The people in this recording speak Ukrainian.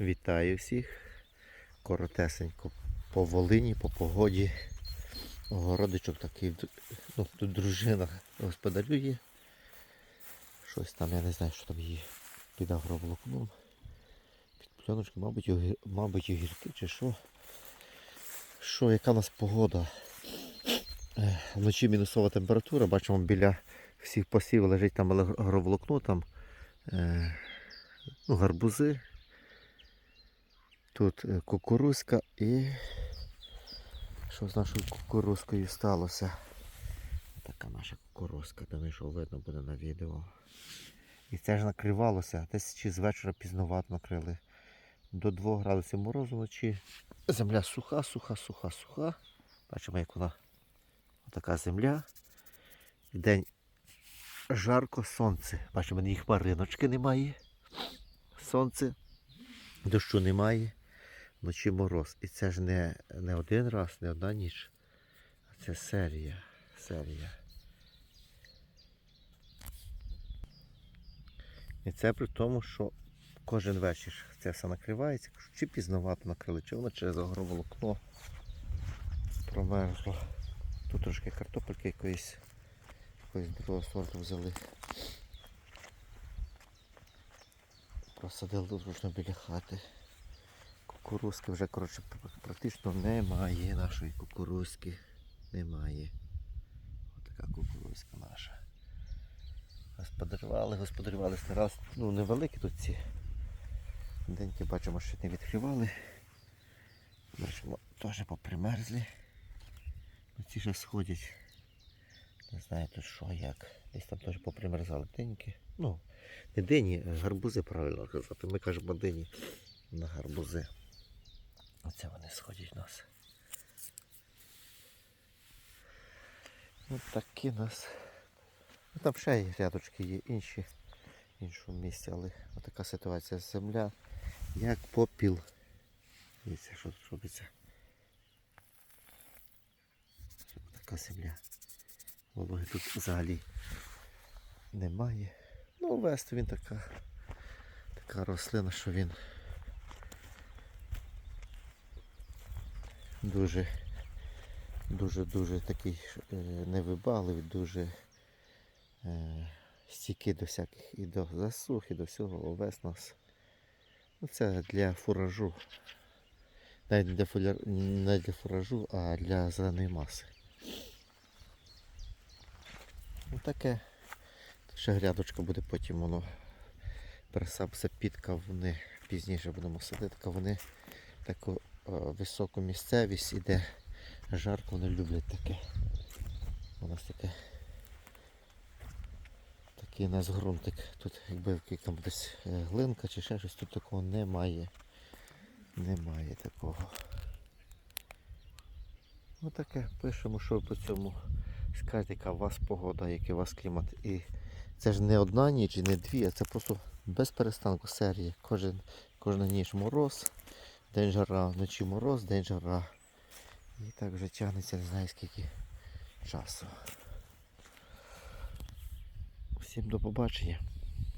Вітаю всіх. Коротесенько по Волині, по погоді. Городичок такий, ну, тут дружина господарює. Щось там, я не знаю, що там її під агроволокном. Під пленочкою, мабуть, мабуть, огірки чи що. Що, яка у нас погода? Вночі мінусова температура, бачимо біля всіх посів лежить там агроволокно, там е, ну, гарбузи. Тут е, кукурузка і що з нашою кукурузкою сталося? Така наша кукурузка, думаю, що видно буде на відео. І це ж накривалося, десь чи з вечора пізнувато накрили. До 2 градусів морозу вночі. Земля суха, суха, суха, суха. Бачимо, як вона така земля. День жарко, сонце. Бачимо, ні хмариночки немає. Сонце, дощу немає, вночі мороз. І це ж не, не один раз, не одна ніч. А це серія. Серія. І це при тому, що кожен вечір це все накривається. Чи пізновато накрили, чи воно через агроволокно промерзло. Тут трошки картопельки якоїсь, якоїсь другого сорту взяли. Просадили тут біля хати. Кукурузки вже коротше, практично немає нашої кукурузки. Немає. Отака кукурузка наша. Господарювали, господарювали, старалися. Ну, невеликі тут ці. Деньки бачимо, що не відкривали. Бачимо, теж попримерзлі. Ну, ці ж сходять. Не знаю тут що, як. Десь там теж попримерзали деньки. Ну, не дині, а гарбузи правильно казати. Ми кажемо дині на гарбузи. Оце вони сходять в нас. Ось такі нас. Ну, там ще є рядочки є інші в іншому місці, але така ситуація. Земля як попіл. Дивіться, що тут робиться. Така земля. Вологи тут взагалі немає. Ну, вести він така, така рослина, що він дуже дуже дуже такий е, невибагливий, дуже е, стійкий до всяких і до засух, і до всього овес нас. Ну, це для фуражу. Навіть не для, фуля- не для фуражу, а для зеленої маси. Ну таке. Ще грядочка буде, потім воно пересапся під кавуни. Пізніше будемо садити кавуни. Таку високу місцевість і де жарко вони люблять таке. У нас таке. Такий у нас ґрунтик. Тут якби там десь е, глинка чи ще щось, тут такого немає. Немає такого. Ну таке, пишемо, що по цьому скажете, яка у вас погода, який у вас клімат. І це ж не одна ніч і не дві, а це просто без перестанку серія. Кожен, кожна ніч мороз, день жара, вночі мороз, день жара. І так вже тягнеться не знаю скільки часу. Всім до побачення.